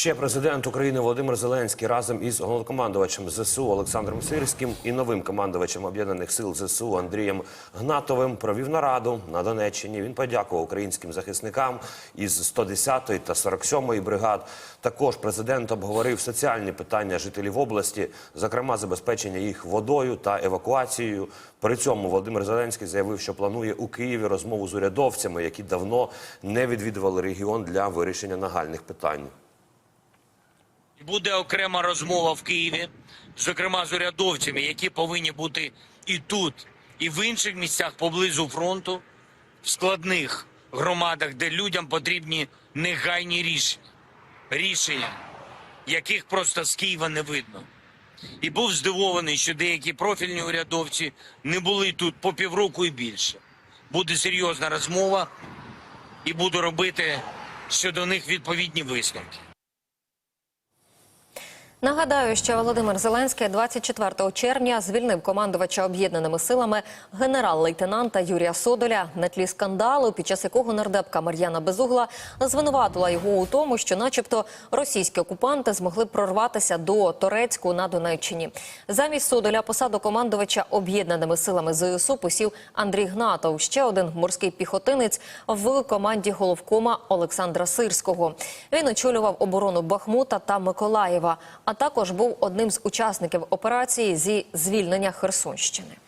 Ще президент України Володимир Зеленський разом із головнокомандувачем ЗСУ Олександром Сирським і новим командувачем об'єднаних сил ЗСУ Андрієм Гнатовим провів нараду на Донеччині. Він подякував українським захисникам із 110-ї та 47-ї бригад. Також президент обговорив соціальні питання жителів області, зокрема забезпечення їх водою та евакуацією. При цьому Володимир Зеленський заявив, що планує у Києві розмову з урядовцями, які давно не відвідували регіон для вирішення нагальних питань. Буде окрема розмова в Києві, зокрема з урядовцями, які повинні бути і тут, і в інших місцях поблизу фронту, в складних громадах, де людям потрібні негайні рішення, рішення, яких просто з Києва не видно. І був здивований, що деякі профільні урядовці не були тут по півроку і більше. Буде серйозна розмова, і буду робити щодо них відповідні висновки. Нагадаю, що Володимир Зеленський 24 червня звільнив командувача об'єднаними силами генерал-лейтенанта Юрія Содоля на тлі скандалу, під час якого нардепка Мар'яна Безугла звинуватила його у тому, що, начебто, російські окупанти змогли прорватися до Торецьку на Донеччині. Замість Содоля посаду командувача об'єднаними силами ЗСУ посів Андрій Гнатов, ще один морський піхотинець в команді головкома Олександра Сирського. Він очолював оборону Бахмута та Миколаєва а також був одним з учасників операції зі звільнення Херсонщини.